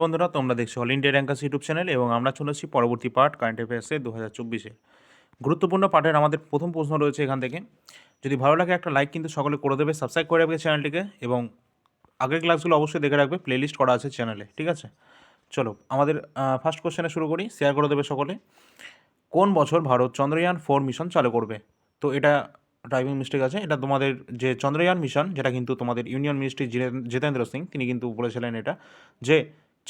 বন্ধুরা, তোমরা দেখছ all India rankers YouTube channel এবং আমরা চলেছি পরবর্তী পার্ট কারেন্ট অ্যাফেয়ার্সে দু হাজার চব্বিশে। গুরুত্বপূর্ণ পার্টের আমাদের প্রথম প্রশ্ন রয়েছে এখান থেকে। যদি ভালো লাগে একটা লাইক কিন্তু সকলে করে দেবে সাবস্ক্রাইব করে রাখবে চ্যানেলটিকে এবং আগের ক্লাসগুলো অবশ্যই দেখে রাখবে প্লেলিস্ট করা আছে চ্যানেলে ঠিক আছে? চলো, আমাদের ফার্স্ট কোশ্চেনে শুরু করি শেয়ার করে দেবে সকলে। কোন বছর ভারত চন্দ্রয়ান ফোর মিশন চালু করবে? তো এটা ড্রাইভিং মিস্টেক আছে, এটা তোমাদের যে চন্দ্রয়ান মিশন যেটা কিন্তু তোমাদের ইউনিয়ন মিনিস্ট্রি জিতেন্দ্র সিং, তিনি কিন্তু বলেছিলেন এটা যে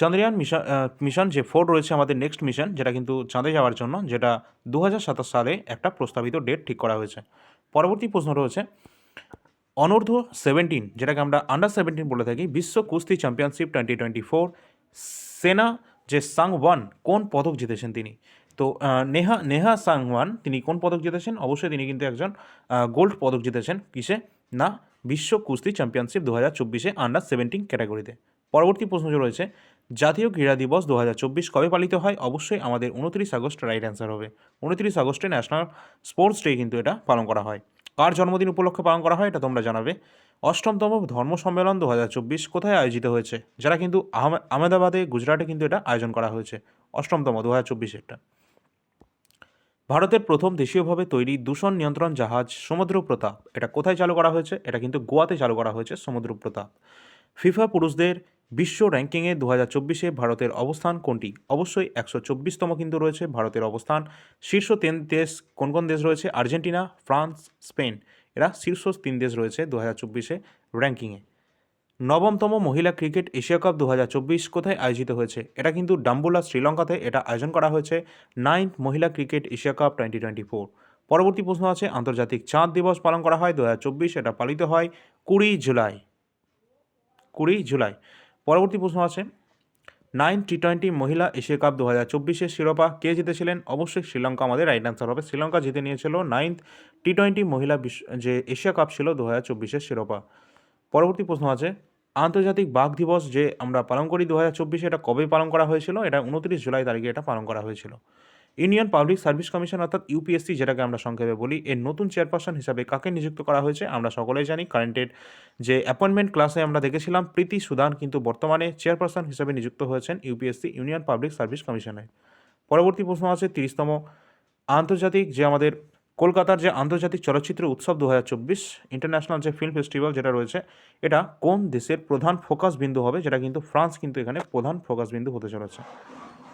চন্দ্রয়ান মিশন মিশন যে ফোর রয়েছে আমাদের নেক্সট মিশন, যেটা কিন্তু চাঁদে যাওয়ার জন্য, যেটা দু হাজার সাতাশ সালে একটা প্রস্তাবিত ডেট ঠিক করা হয়েছে। পরবর্তী প্রশ্ন রয়েছে, অনূর্ধ্ব সেভেন্টিন যেটাকে আমরা আন্ডার সেভেন্টিন বলে থাকি, বিশ্ব কুস্তি চ্যাম্পিয়নশিপ টোয়েন্টি টোয়েন্টি ফোর সেনা যে সাংওয়ান কোন পদক জিতেছেন তিনি? তো নেহা নেহা সাংওয়ান তিনি কোন পদক জিতেছেন? অবশ্যই তিনি কিন্তু একজন গোল্ড পদক জিতেছেন। কিসে? না, বিশ্ব কুস্তি চ্যাম্পিয়নশিপ দু হাজার চব্বিশে আন্ডার সেভেন্টিন ক্যাটাগরিতে পরবর্তী প্রশ্ন রয়েছে জাতীয় ক্রীড়া দিবস দু হাজার চব্বিশ কবে পালিত হয়? অবশ্যই আমাদের উনত্রিশ আগস্ট রাইট অ্যান্সার হবে। উনত্রিশ আগস্টে ন্যাশনাল স্পোর্টস ডে কিন্তু এটা পালন করা হয়। কার জন্মদিন উপলক্ষে পালন করা হয় এটা তোমরা জানাবে। অষ্টমতম ধর্ম সম্মেলন দু হাজার চব্বিশ কোথায় আয়োজিত হয়েছে? যারা কিন্তু আহমে- আহমেদাবাদে, গুজরাটে কিন্তু এটা আয়োজন করা হয়েছে। অষ্টমতম দু হাজার চব্বিশেরটা। ভারতের প্রথম দেশীয়ভাবে তৈরি দূষণ নিয়ন্ত্রণ জাহাজ সমুদ্র প্রতাপ। এটা কোথায় চালু করা হয়েছে? এটা কিন্তু গোয়াতে চালু করা হয়েছে সমুদ্র প্রতাপ। ফিফা পুরুষদের বিশ্ব র্যাঙ্কিংয়ে দু হাজার চব্বিশে ভারতের অবস্থান কোনটি? অবশ্যই একশো চব্বিশতম কিন্তু রয়েছে ভারতের অবস্থান। শীর্ষ তিন দেশ কোন কোন দেশ রয়েছে? Argentina, France, Spain. এরা শীর্ষ তিন দেশ রয়েছে দু হাজার চব্বিশে র্যাঙ্কিংয়ে। নবমতম মহিলা ক্রিকেট এশিয়া কাপ দু হাজার চব্বিশ কোথায় আয়োজিত হয়েছে? এটা কিন্তু ডাম্বুলা, শ্রীলঙ্কাতে এটা আয়োজন করা হয়েছে নাইন্থ মহিলা cricket Asia cup twenty twenty four. পরবর্তী প্রশ্ন আছে, আন্তর্জাতিক চাঁদ দিবস পালন করা হয় দু হাজার চব্বিশ? এটা পালিত হয় কুড়ি জুলাই। কুড়ি জুলাই। পরবর্তী প্রশ্ন আছে, নাইন টি টোয়েন্টি মহিলা এশিয়া কাপ দু হাজার চব্বিশের শিরোপা কে জিতেছিলেন? অবশ্যই শ্রীলঙ্কা আমাদের রাইট অ্যান্সার হবে। শ্রীলঙ্কা জিতে নিয়েছিল নাইন্থ টি টোয়েন্টি মহিলা যে এশিয়া কাপ ছিল দু হাজার চব্বিশের শিরোপা। পরবর্তী প্রশ্ন আছে, আন্তর্জাতিক বাঘ দিবস যে আমরা পালন করি দু হাজার চব্বিশে এটা কবে পালন করা হয়েছিল? এটা উনত্রিশ জুলাই তারিখে এটা পালন করা হয়েছিল। ইন্ডিয়ান পাবলিক সার্ভিস কমিশন অর্থাৎ ইউপিএসসি, যেটাকে আমরা সংক্ষেপে বলি, এর নতুন চেয়ারপারসন হিসাবে কাকে নিযুক্ত করা হয়েছে আমরা সকলেই জানি। কারেন্টের যে অ্যাপয়েন্টমেন্ট ক্লাসে আমরা দেখেছিলাম, প্রীতি সুদান কিন্তু বর্তমানে চেয়ারপারসন হিসাবে নিযুক্ত হয়েছেন ইউপিএসসি, ইউনিয়ন পাবলিক সার্ভিস কমিশনে। পরবর্তী প্রশ্ন আছে তিরিশতম আন্তর্জাতিক যে আমাদের কলকাতার যে আন্তর্জাতিক চলচ্চিত্র উৎসব দু হাজার চব্বিশ ইন্টারন্যাশনাল যে ফিল্ম ফেস্টিভ্যাল যেটা রয়েছে, এটা কোন দেশের প্রধান ফোকাস বিন্দু হবে, যেটা কিন্তু ফ্রান্স কিন্তু এখানে প্রধান ফোকাস বিন্দু হতে চলেছে।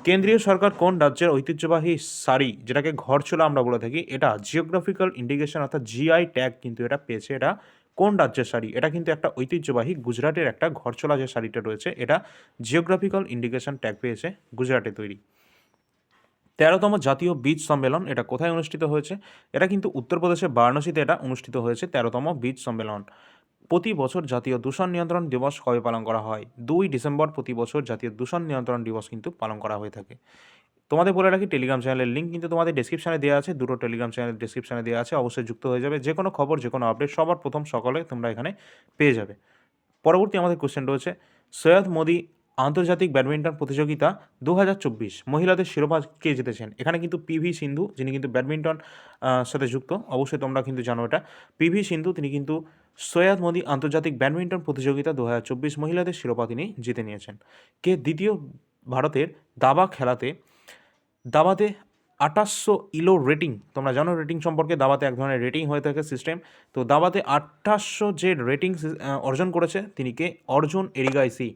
কেন্দ্রীয় সরকার কোন রাজ্যের ঐতিহ্যবাহী শাড়ি যেটাকে ঘরচোলা আমরা বলে থাকি, এটা জিওগ্রাফিক্যাল ইন্ডিকেশন অর্থাৎ জিআই ট্যাগ কিন্তু এটা পেয়েছে, এটা কোন রাজ্যের শাড়ি? এটা কিন্তু একটা ঐতিহ্যবাহী গুজরাটের একটা ঘরচোলা যে শাড়িটা রয়েছে, এটা জিওগ্রাফিক্যাল ইন্ডিকেশন ট্যাগ পেয়েছে গুজরাটে তৈরি। তেরোতম জাতীয় বীজ সম্মেলন, এটা কোথায় অনুষ্ঠিত হয়েছে? এটা কিন্তু উত্তরপ্রদেশের বারাণসীতে এটা অনুষ্ঠিত হয়েছে, তেরোতম বীজ সম্মেলন। প্রতি বছর জাতীয় দূষণ নিয়ন্ত্রণ দিবস কবে পালন করা হয়? দুই ডিসেম্বর প্রতি বছর জাতীয় দূষণ নিয়ন্ত্রণ দিবস কিন্তু পালন করা হয়ে থাকে। তোমাদের বলে রাখি টেলিগ্রাম চ্যানেলের লিঙ্ক কিন্তু তোমাদের ডিসক্রিপশানে দেওয়া আছে। দুটো টেলিগ্রাম চ্যানেল ডিসক্রিপশানে দেওয়া আছে। অবশ্যই যুক্ত হয়ে যাবে। যে কোনো খবর যে কোনো আপডেট সবার প্রথম সকলে তোমরা এখানে পেয়ে যাবে। পরবর্তী আমাদের কোশ্চেন রয়েছে, সৈয়দ মোদি আন্তর্জাতিক ব্যাডমিন্টন প্রতিযোগিতা দু হাজার চব্বিশ। মহিলাদের শিরোপা কে জিতেছেন? এখানে কিন্তু পিভি সিন্ধু, যিনি কিন্তু ব্যাডমিন্টন সাথে যুক্ত। অবশ্যই তোমরা কিন্তু জানো এটা। পিভি সিন্ধু, তিনি কিন্তু সৈয়দ মোদি আন্তর্জাতিক ব্যাডমিন্টন প্রতিযোগিতা দু হাজার চব্বিশ মহিলাদের শিরোপা তিনি জিতে নিয়েছেন। কে দ্বিতীয় ভারতের দাবা খেলাতে, দাবাতে আঠাশশো ইলো রেটিং, তোমরা জানো রেটিং সম্পর্কে, দাবাতে এক ধরনের রেটিং হয়ে থাকে সিস্টেম তো দাবাতে আঠাশশো যে রেটিং অর্জন করেছে, তিনি কে? অর্জুন এরিগাইসি।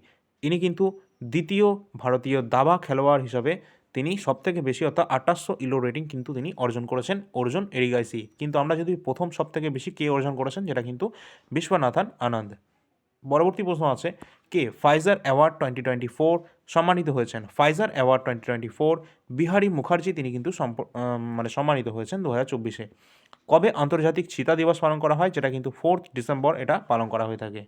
কিন্তু দ্বিতীয় ভারতীয় দাবা খেলোয়াড় হিসাবে তিনি সবথেকে বেশি, অর্থাৎ আঠাশশো ইলো রেটিং কিন্তু তিনি অর্জন করেছেন অর্জুন এরিগাইসি। কিন্তু আমরা যদি প্রথম সবথেকে বেশি কে অর্জন করেছেন, যেটা কিন্তু বিশ্বনাথন আনন্দ। পরবর্তী প্রশ্ন আছে, কে Pfizer award twenty twenty four সম্মানিত হয়েছেন? Pfizer award twenty twenty four Bihari Mukherjee তিনি কিন্তু মানে সম্মানিত হয়েছেন দু হাজার চব্বিশে। কবে আন্তর্জাতিক চিতা দিবস পালন করা হয়, যেটা কিন্তু ফোর্থ ডিসেম্বর এটা পালন করা হয়ে থাকে।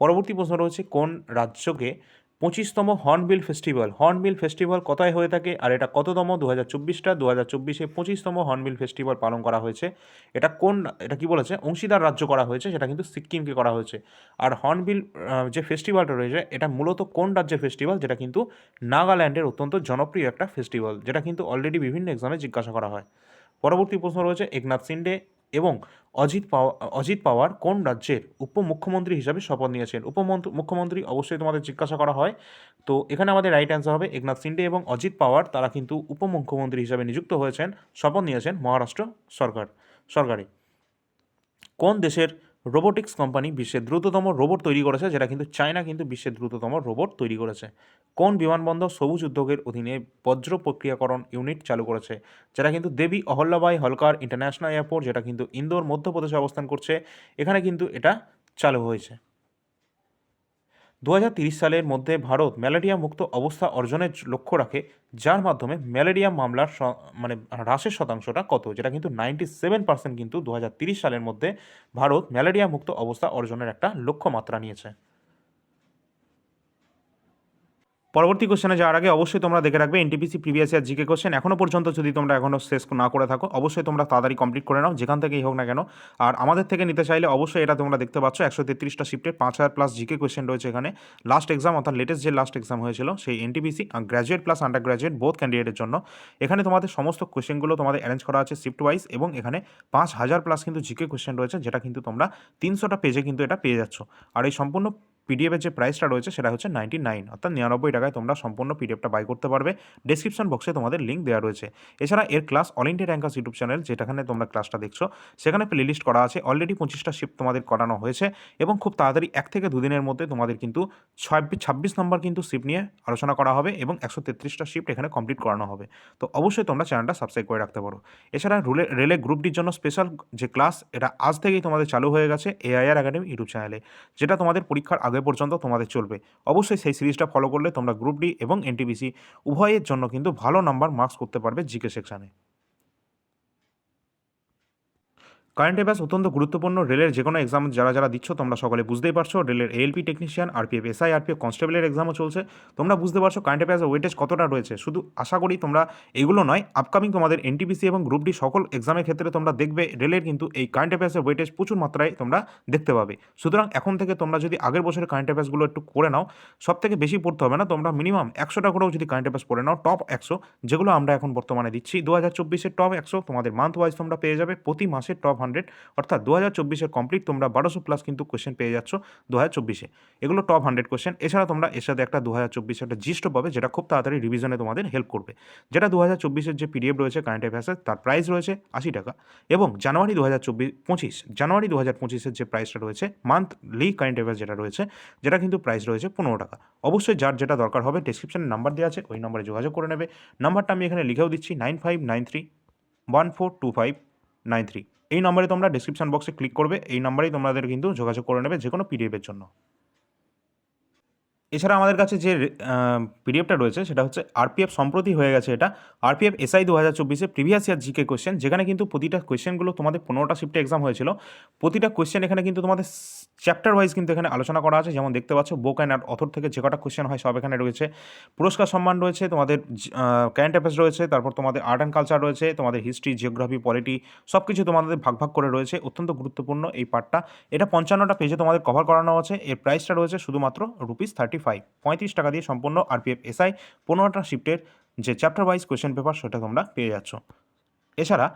পরবর্তী প্রশ্ন রয়েছে, কোন রাজ্যকে পঁচিশতম হর্নবিল ফেস্টিভ্যাল হর্নবিল ফেস্টিভ্যাল কোথায় হয়ে থাকে আর এটা কততম? দু হাজার চব্বিশটা দু হাজার চব্বিশে পঁচিশতম হর্নবিল ফেস্টিভ্যাল পালন করা হয়েছে। এটা কোন, এটা কি বলেছে? অংশীদার রাজ্য করা হয়েছে, সেটা কিন্তু সিকিমকে করা হয়েছে। আর হর্নবিল যে ফেস্টিভ্যালটা রয়েছে, এটা মূলত কোন রাজ্যের ফেস্টিভ্যাল? যেটা কিন্তু নাগাল্যান্ডের অত্যন্ত জনপ্রিয় একটা ফেস্টিভ্যাল, যেটা কিন্তু অলরেডি বিভিন্ন এক্সামে জিজ্ঞাসা করা হয়। পরবর্তী প্রশ্ন রয়েছে, একনাথ শিন্ডে এবং অজিত পাওয়া, অজিত পাওয়ার কোন রাজ্যের উপমুখ্যমন্ত্রী হিসাবে শপথ নিয়েছেন? উপমন্ত্রী, মুখ্যমন্ত্রী অবশ্যই তোমাদের জিজ্ঞাসা করা হয়। তো এখানে আমাদের রাইট অ্যান্সার হবে একনাথ সিন্ডে এবং অজিত পাওয়ার তারা কিন্তু উপমুখ্যমন্ত্রী হিসাবে নিযুক্ত হয়েছেন, শপথ নিয়েছেন মহারাষ্ট্র সরকার, সরকারে। কোন দেশের রোবোটিক্স কোম্পানি বিশ্বের দ্রুততম রোবট তৈরি করেছে, যেটা কিন্তু চায়না কিন্তু বিশ্বের দ্রুততম রোবট তৈরি করেছে। কোন বিমানবন্দর সবুজ উদ্যোগের অধীনে বজ্র প্রক্রিয়াকরণ ইউনিট চালু করেছে? যেটা কিন্তু দেবী অহল্যাবাই হলকার ইন্টারন্যাশনাল এয়ারপোর্ট, যেটা কিন্তু ইন্দোর মধ্যপ্রদেশে অবস্থান করছে। এখানে কিন্তু এটা চালু হয়েছে। দু সালের মধ্যে ভারত ম্যালেরিয়া মুক্ত অবস্থা অর্জনের লক্ষ্য রাখে, যার মাধ্যমে ম্যালেরিয়া মামলার মানে হ্রাসের শতাংশটা কত, যেটা কিন্তু নাইনটি সেভেন পার্সেন্ট কিন্তু দু সালের মধ্যে ভারত ম্যালেরিয়া মুক্ত অবস্থা অর্জনের একটা লক্ষ্যমাত্রা নিয়েছে। পরবর্তী কোশ্চেনে যাওয়ার আগে অবশ্যই তোমরা দেখে রাখবে NTPC previous year GK question এখনও পর্যন্ত যদি তোমরা এখনও শেষ না করে থাকো, অবশ্যই তোমরা তাড়াতাড়ি কমপ্লিট করে নাও, যেখান থেকেই হোক না কেন। আর আমাদের থেকে নিতে চাইলে অবশ্যই এটা তোমরা দেখতে পাচ্ছ, একশো তেত্রিশটা শিফটের পাঁচ হাজার প্লাস জিকে কোশ্চেন রয়েছে এখানে। লাস্ট এক্সাম অর্থাৎ লেটেস্ট যে লাস্ট এক্সাম হয়েছিল, সেই NTPC graduate plus under graduate both ক্যান্ডিডেটের জন্য। এখানে তোমাদের সমস্ত কোশ্চেনগুলো তোমাদের অ্যারেঞ্জ করা আছে শিফট ওয়াইজ এবং এখানে পাঁচ হাজার প্লাস কিন্তু জিকে কোশ্চেন রয়েছে, যেটা কিন্তু তোমরা তিনশোটা পেজে কিন্তু এটা পেয়ে যাচ্ছ। আর এই সম্পূর্ণ পিডিএফের যে প্রাইসটা রয়েছে সেটা হচ্ছে নাইনটি নাইন অর্থাৎ নিরানব্বই টাকায় তোমরা সম্পূর্ণ পিডিএফটা বাই করতে পারবে। ডেসক্রিপশন বক্সে তোমাদের লিঙ্ক দেওয়া রয়েছে। এছাড়া এর class all India rankers YouTube channel যেটাখানে তোমরা ক্লাসটা দেখছ, সেখানে প্লেলিস্ট করা আছে। অলরেডি পঁচিশটা শিফট তোমাদের করানো হয়েছে এবং খুব তাড়াতাড়ি এক থেকে দুদিনের মধ্যে তোমাদের কিন্তু ছাব্বিশ ছাব্বিশ নম্বর কিন্তু শিফট নিয়ে আলোচনা করা হবে এবং একশো তেত্রিশটা শিফট এখানে কমপ্লিট করানো হবে। তো অবশ্যই তোমরা চ্যানেলটা সাবস্ক্রাইব করে রাখতে পারো। এছাড়া রুলে রেলে গ্রুপ ডির জন্য স্পেশাল যে ক্লাস এটা আজ থেকেই তোমাদের চালু হয়ে গেছে এআইআর একাডেমি ইউটিউব চ্যানেলে যেটা তোমাদের পরীক্ষার আগে পর্যন্ত তোমাদের চলবে। অবশ্যই সেই সিরিজটা ফলো করলে তোমরা গ্রুপ ডি এবং এনটিবিসি উভয়ের জন্য কিন্তু ভালো নাম্বার মার্কস করতে পারবে জিকে সেকশানে কারেন্ট অ্যাফেয়ার্স অত্যন্ত গুরুত্বপূর্ণ। রেলের যে কোনো এক্সাম যারা যারা দিচ্ছ, তোমরা সকলে বুঝতেই পারছ। রেলের ALP technician RPF SI RPF কনস্টেবলের এক্সামও চলছে। তোমরা বুঝতে পারছ কারেন্ট অ্যাফেয়ার্সের ওয়েটেজ কতটা রয়েছে। শুধু আশা করি তোমরা এগুলো নয় আপকামিং তোমাদের এনটিপিসি এবং গ্রুপ ডি সকল এক্সামের ক্ষেত্রে তোমরা দেখবে, রেলের কিন্তু এই কারেন্ট অ্যাফেয়ার্সের ওয়েটেজ প্রচুর মাত্রায় তোমরা দেখতে পাবে। সুতরাং এখন থেকে তোমরা যদি আগের বছরের কারেন্ট অ্যাফেয়ার্সগুলো একটু করে নাও সব থেকে বেশি পড়তে হবে না। তোমরা মিনিমাম একশোটা করেও যদি কারেন্ট অ্যাফেয়ার্স পড়ে নাও টপ একশো, যেগুলো আমরা এখন বর্তমানে দিচ্ছি। দু হাজার চব্বিশের টপ একশো, তোমাদের মান্থ ওয়াইজ তোমরা পেয়ে যাবে। প্রতি মাসে টপ হান্ড্রেড অর্থাৎ দু হাজার চব্বিশের কমপ্লিট তোমরা বারোশো প্লাস কিন্তু কোয়েশ্চেন পেয়ে যাচ্ছ দু হাজার চব্বিশে। এগুলো টপ হান্ড্রেড কোয়েশ্চেন এছাড়া তোমরা এর সাথে একটা দু হাজার চব্বিশে একটা জিস্ট পাবে, যেটা খুব তাড়াতাড়ি রিভিশনে তোমাদের হেল্প করবে। যেটা দু হাজার চব্বিশের যে পিডিএফ রয়েছে কারেন্ট অ্যাফেয়ার্সের তার প্রাইস রয়েছে আশি টাকা। এবং জানুয়ারি দু হাজার চব্বিশ, পঁচিশ, জানুয়ারি দু হাজার পঁচিশের যে প্রাইসটা রয়েছে মান্থলি কারেন্ট অ্যাফেয়ার্স যেটা রয়েছে, যেটা কিন্তু প্রাইস রয়েছে পনেরো টাকা। অবশ্যই যার যেটা দরকার হবে ডিসক্রিপশনে নাম্বার দেওয়া আছে, ওই নম্বরে যোগাযোগ করে নেবে। নাম্বারটা আমি এখানে লিখেও দিচ্ছি nine five nine three one four two five nine three এই নম্বরে তোমরা ডিসক্রিপশন বক্সে ক্লিক করবে, এই নম্বরেই তোমাদের কিন্তু যোগাযোগ করে নেবে যে কোনো পিডিএফের জন্য। এছাড়া আমাদের কাছে যে পিডিএফটা রয়েছে সেটা হচ্ছে আরপিএফ সম্প্রতি হয়ে গেছে এটা। আরপিএফ এসআই দু হাজার চব্বিশে প্রিভিয়াস ইয়ার জিকে কোয়েশ্চেন যেখানে কিন্তু প্রতিটা কোয়েশ্চেনগুলো তোমাদের পনেরোটা শিফটে এক্সাম হয়েছিল। প্রতিটা কোয়েশ্চেন এখানে কিন্তু তোমাদের চ্যাপ্টার ওয়াইজ কিন্তু এখানে আলোচনা করা আছে। যেমন দেখতে পাচ্ছ বুক অ্যান্ড অথর থেকে যে কটা কোয়েশ্চেন হয় সব এখানে রয়েছে। পুরস্কার সম্মান রয়েছে, তোমাদের কারেন্ট অ্যাফেয়ার্স রয়েছে, তারপর তোমাদের আর্ট অ্যান্ড কালচার রয়েছে, তোমাদের হিস্ট্রি জিওগ্রাফি পলিটি সব কিছু তোমাদের ভাগ ভাগ করে রয়েছে। অত্যন্ত গুরুত্বপূর্ণ এই পার্টটা এটা পঞ্চান্নটা পেজে তোমাদের কভার করানো আছে। এর প্রাইসটা রয়েছে শুধুমাত্র রুপিস থার্টি ফাইভ পঁয়ত্রিশ টাকা দিয়ে সম্পূর্ণ আরপিএফ এসআই পনেরোটা শিফটের যে চ্যাপ্টার ওয়াইজ কোয়েশ্চেন পেপার সেটা তোমরা পেয়ে যাচ্ছ। এছাড়া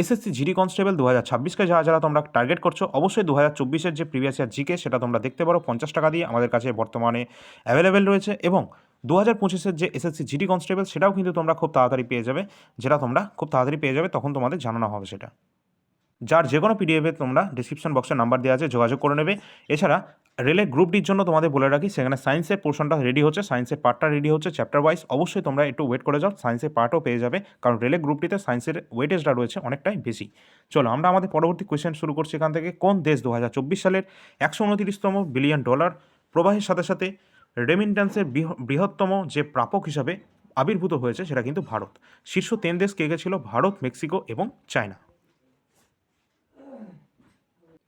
এসএসসি জিডি কনস্টেবল দু হাজার ছাব্বিশকে যারা যারা তোমরা টার্গেট করছ, অবশ্যই দু হাজার চব্বিশের যে প্রিভিয়াস ইয়ার জিকে সেটা তোমরা দেখতে পারো, পঞ্চাশ টাকা দিয়ে আমাদের কাছে বর্তমানে অ্যাভেলেবেল রয়েছে এবং দু হাজার পঁচিশের যে এসএসসি জিডি কনস্টেবল সেটাও কিন্তু তোমরা খুব তাড়াতাড়ি পেয়ে যাবে, যেটা তোমরা খুব তাড়াতাড়ি পেয়ে যাবে, তখন তোমাদের জানানো হবে সেটা। যার যে কোনো পিডিএফে তোমরা ডিসক্রিপশন বক্সে নাম্বার দেওয়া আছে, যোগাযোগ করে নেবে। এছাড়া রেলের গ্রুপ ডির জন্য তোমাদের বলে রাখি, সেখানে সায়েন্সের পোর্শনটা রেডি হচ্ছে সায়েন্সের পার্টটা রেডি হচ্ছে চ্যাপ্টার ওয়াইজ অবশ্যই তোমরা একটু ওয়েট করে যাও সায়েন্সের পার্টও পেয়ে যাবে, কারণ রেলের গ্রুপটিতে সায়েন্সের ওয়েটেজটা রয়েছে অনেকটাই বেশি। চলো আমরা আমাদের পরবর্তী কোয়েশ্চেন শুরু করছি এখান থেকে, কোন দেশ দু হাজার চব্বিশ সালের একশো উনত্রিশতম বিলিয়ন ডলার প্রবাহের সাথে সাথে রেমিন্ট্যান্সের বৃহত্তম যে প্রাপক হিসাবে আবির্ভূত হয়েছে সেটা কিন্তু ভারত। শীর্ষ তিন দেশ কে কে ছিল? ভারত, মেক্সিকো এবং চায়না।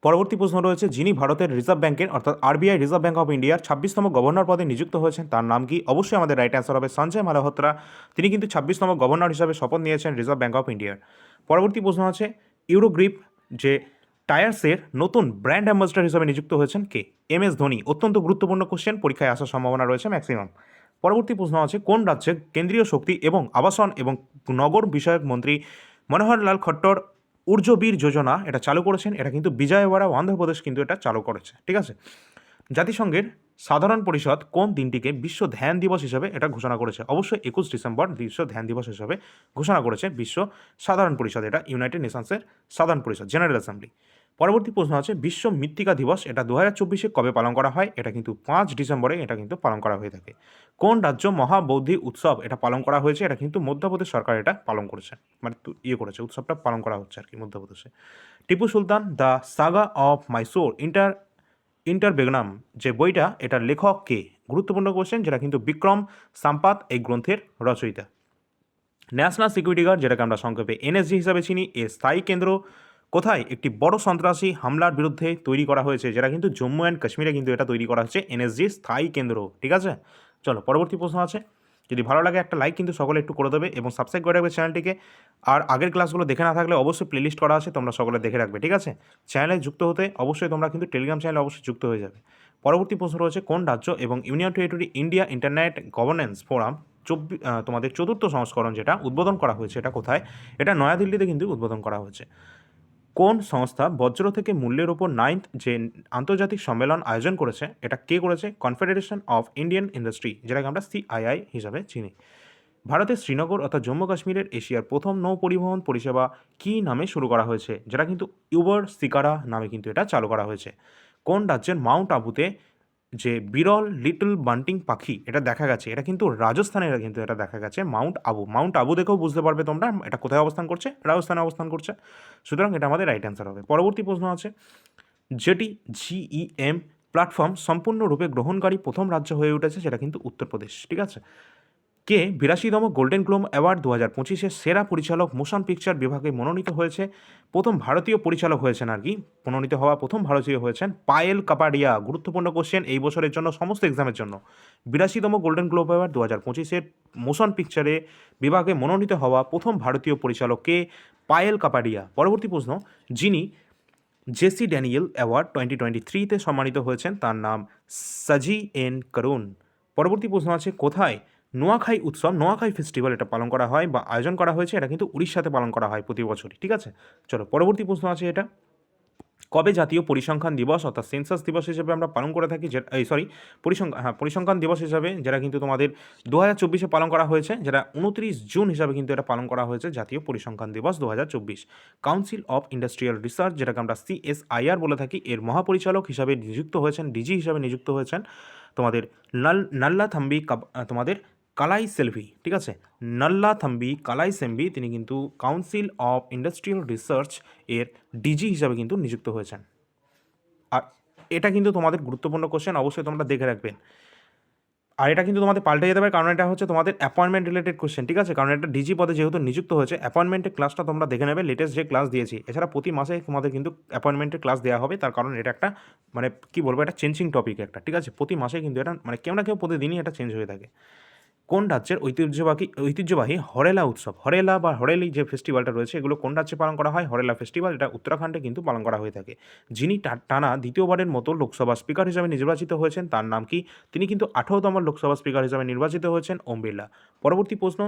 পরবর্তী প্রশ্ন রয়েছে, যিনি ভারতের রিজার্ভ ব্যাংকের, অর্থাৎ আরবিআই রিজার্ভ ব্যাঙ্ক অফ ইন্ডিয়ার ছাব্বিশতম গভর্নর পদে নিযুক্ত হয়েছেন, তার নাম কি? অবশ্যই আমাদের রাইট অ্যান্সার হবে সঞ্জয় মালহোত্রা। তিনি কিন্তু ছাব্বিশতম গভর্নর হিসাবে শপথ নিয়েছেন রিজার্ভ ব্যাঙ্ক অফ ইন্ডিয়ার। পরবর্তী প্রশ্ন আছে, ইউরোগ্রিপ যে টায়ার্সের নতুন ব্র্যান্ড অ্যাম্বাসডার হিসাবে নিযুক্ত হয়েছেন কে? M S Dhoni. অত্যন্ত গুরুত্বপূর্ণ কোশ্চেন পরীক্ষায় আসার সম্ভাবনা রয়েছে ম্যাক্সিমাম পরবর্তী প্রশ্ন আছে, কোন রাজ্যে কেন্দ্রীয় শক্তি এবং আবাসন এবং নগর বিষয়ক মন্ত্রী মনোহরলাল খট্টর ঊর্জবীর যোজনা এটা চালু করেছেন, এটা কিন্তু বিজয়ওয়াড়া, অন্ধ্রপ্রদেশ কিন্তু এটা চালু করেছে, ঠিক আছে? জাতিসংঘের সাধারণ পরিষদ কোন দিনটিকে বিশ্ব ধ্যান দিবস হিসেবে এটা ঘোষণা করেছে? অবশ্যই একুশ ডিসেম্বর বিশ্ব ধ্যান দিবস হিসেবে ঘোষণা করেছে বিশ্ব সাধারণ পরিষদ, এটা ইউনাইটেড নেশনসের সাধারণ পরিষদ জেনারেল অ্যাসেম্বলি পরবর্তী প্রশ্ন আছে, বিশ্ব মৃত্তিকা দিবস এটা দু হাজার চব্বিশে কবে পালন করা হয়? এটা কিন্তু পাঁচ ডিসেম্বরে এটা কিন্তু পালন করা হয়ে থাকে। কোন রাজ্য মহাবৌদ্ধি উৎসব এটা পালন করা হয়েছে? এটা কিন্তু মধ্যপ্রদেশ সরকার এটা পালন করেছে। মানে ইয়ে করেছে, উৎসবটা পালন করা হচ্ছে আর কি মধ্যপ্রদেশে। Tipu Sultan, the saga of Mysore, inter inter বেগনাম, যে বইটা, এটার লেখক কে? গুরুত্বপূর্ণ কোশ্চেন যেটা কিন্তু বিক্রম সাম্পাত এই গ্রন্থের রচয়িতা। ন্যাশনাল সিকিউরিটি গার্ড, যেটাকে আমরা সংক্ষেপে এনএসজি হিসাবে চিনি এর স্থায়ী কেন্দ্র কোথায় একটি বড় সন্ত্রাসী হামলার বিরুদ্ধে তৈরি করা হয়েছে, যেটা কিন্তু জম্মু অ্যান্ড কাশ্মীরে কিন্তু এটা তৈরি করা হচ্ছে এনএসজি স্থায়ী কেন্দ্র, ঠিক আছে? চলো, পরবর্তী প্রশ্ন আছে। যদি ভালো লাগে একটা লাইক কিন্তু সকলে একটু করে দেবে এবং সাবস্ক্রাইব করে রাখবে চ্যানেলটিকে। আর আগের ক্লাসগুলো দেখে না থাকলে অবশ্যই প্লেলিস্ট করা আছে, তোমরা সকলে দেখে রাখবে, ঠিক আছে? চ্যানেলে যুক্ত হতে অবশ্যই তোমরা কিন্তু টেলিগ্রাম চ্যানেলে অবশ্যই যুক্ত হয়ে যাবে। পরবর্তী প্রশ্ন রয়েছে, কোন রাজ্য এবং union territory India internet governance forum চব্বিশ তোমাদের চতুর্থ সংস্করণ যেটা উদ্বোধন করা হয়েছে, এটা কোথায়? এটা নয়াদিল্লিতে কিন্তু উদ্বোধন করা হয়েছে। কোন সংস্থা বজ্র থেকে মূল্যের ওপর নাইন্থ যে আন্তর্জাতিক সম্মেলন আয়োজন করেছে, এটা কে করেছে? কনফেডারেশন অফ ইন্ডিয়ান ইন্ডাস্ট্রি যেটাকে আমরা সিআইআই হিসাবে চিনি। ভারতের শ্রীনগর অর্থাৎ জম্মু কাশ্মীরের এশিয়ার প্রথম নৌ পরিবহন পরিষেবা কী নামে শুরু করা হয়েছে? যেটা কিন্তু ইউবার সিকারা নামে কিন্তু এটা চালু করা হয়েছে। কোন রাজ্যের মাউন্ট আবুতে যে বিরল লিটল বান্টিং পাখি, এটা দেখা গেছে। এটা কিন্তু রাজস্থানের কিন্তু এটা দেখা গেছে, মাউন্ট আবু। মাউন্ট আবু দেখেও বুঝতে পারবে তোমরা এটা কোথায় অবস্থান করছে, রাজস্থানে অবস্থান করছে। সুতরাং এটা আমাদের রাইট অ্যান্সার হবে। পরবর্তী প্রশ্ন আছে, যেটি জিইএম প্ল্যাটফর্ম সম্পূর্ণরূপে গ্রহণকারী প্রথম রাজ্য হয়ে উঠেছে সেটা কিন্তু উত্তরপ্রদেশ, ঠিক আছে? কে বিরাশিতম গোল্ডেন গ্লোব অ্যাওয়ার্ড দু হাজার পঁচিশে সেরা পরিচালক মোশন পিকচার বিভাগে মনোনীত হয়েছে। প্রথম ভারতীয় পরিচালক হয়েছেন আর কি। মনোনীত হওয়া প্রথম ভারতীয় হয়েছেন পায়েল কাপাডিয়া। গুরুত্বপূর্ণ কোশ্চেন এই বছরের জন্য, সমস্ত এক্সামের জন্য। বিরাশিতম গোল্ডেন গ্লোব অ্যাওয়ার্ড দু হাজার পঁচিশের মোশন পিকচারে বিভাগে মনোনীত হওয়া প্রথম ভারতীয় পরিচালক কে? পায়েল কাপাডিয়া। পরবর্তী প্রশ্ন, যিনি JC Daniel award twenty twenty থ্রিতে সম্মানিত হয়েছেন, তার নাম সাজি এন করুন। পরবর্তী প্রশ্ন আছে, কোথায় নোয়াখাই উৎসব, নোয়াখাই ফেস্টিভ্যাল এটা পালন করা হয় বা আয়োজন করা হয়েছে, এটা কিন্তু উড়িষ্যাতে পালন করা হয় প্রতি বছরই, ঠিক আছে? চলো, পরবর্তী প্রশ্ন আছে এটা। কবে জাতীয় পরিসংখ্যান দিবস অর্থাৎ সেন্সাস দিবস হিসেবে আমরা পালন করে থাকি যেটা এই সরি পরিসংখ্যান হ্যাঁ পরিসংখ্যান দিবস হিসাবে যেটা কিন্তু তোমাদের দু হাজার চব্বিশে পালন করা হয়েছে, যেটা উনত্রিশ জুন হিসাবে কিন্তু এটা পালন করা হয়েছে জাতীয় পরিসংখ্যান দিবস দু হাজার চব্বিশ। কাউন্সিল অফ ইন্ডাস্ট্রিয়াল রিসার্চ যেটাকে আমরা সিএসআইআর বলে থাকি, এর মহাপরিচালক হিসাবে নিযুক্ত হয়েছেন ডিজি হিসাবে নিযুক্ত হয়েছেন তোমাদের নাল নাল্লা থাম্বি তোমাদের কালাই সেলভি, ঠিক আছে? নাল্লা থাম্বি, কালাই সেম্বি, তিনি কিন্তু কাউন্সিল অফ ইন্ডাস্ট্রিয়াল রিসার্চ এর ডিজি হিসাবে কিন্তু নিযুক্ত হয়েছেন। আর এটা কিন্তু তোমাদের গুরুত্বপূর্ণ কোশ্চেন অবশ্যই তোমরা দেখে রাখবেন আর এটা কিন্তু তোমাদের পাল্টে যেতে পারে, কারণ এটা হচ্ছে তোমাদের অ্যাপয়েন্টমেন্ট রিলেটেড কোশ্চেন ঠিক আছে? কারণ এটা ডিজি পদে যেহেতু নিযুক্ত হয়েছে অ্যাপয়েন্টমেন্টের ক্লাসটা তোমরা দেখে নেবে লেটেস্ট যে ক্লাস দিয়েছি। এছাড়া প্রতি মাসে তোমাদের কিন্তু অ্যাপয়েন্টমেন্টের ক্লাস দেওয়া হবে, তার কারণ এটা একটা মানে কি বলব, এটা চেঞ্জিং টপিক একটা, ঠিক আছে? প্রতি মাসে কিন্তু এটা মানে কেউ না কেউ প্রতিদিনই এটা চেঞ্জ হয়ে থাকে। কোন রাজ্যের ঐতিহ্যবাহী ঐতিহ্যবাহী হরেলা উৎসব? হরেলা বা হরেলি যে ফেস্টিভ্যালটা রয়েছে, এগুলো কোন রাজ্যে পালন করা হয়? হরেলা ফেস্টিভ্যাল এটা উত্তরাখণ্ডে কিন্তু পালন করা হয়ে থাকে। যিনি টানা দ্বিতীয়বারের মতো লোকসভা স্পিকার হিসাবে নির্বাচিত হয়েছেন, তার নাম কি? তিনি কিন্তু আঠারোতম লোকসভা স্পিকার হিসাবে নির্বাচিত হয়েছেন, ওম বিড়লা। পরবর্তী প্রশ্ন